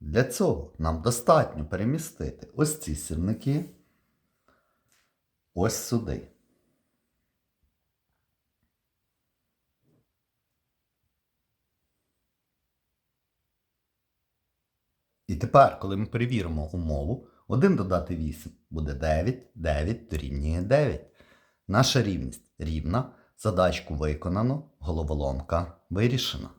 Для цього нам достатньо перемістити ось ці сірники ось сюди. І тепер, коли ми перевіримо умову, 1 додати 8 буде 9, 9 дорівнює 9. Наша рівність рівна, задачку виконано, головоломка вирішена.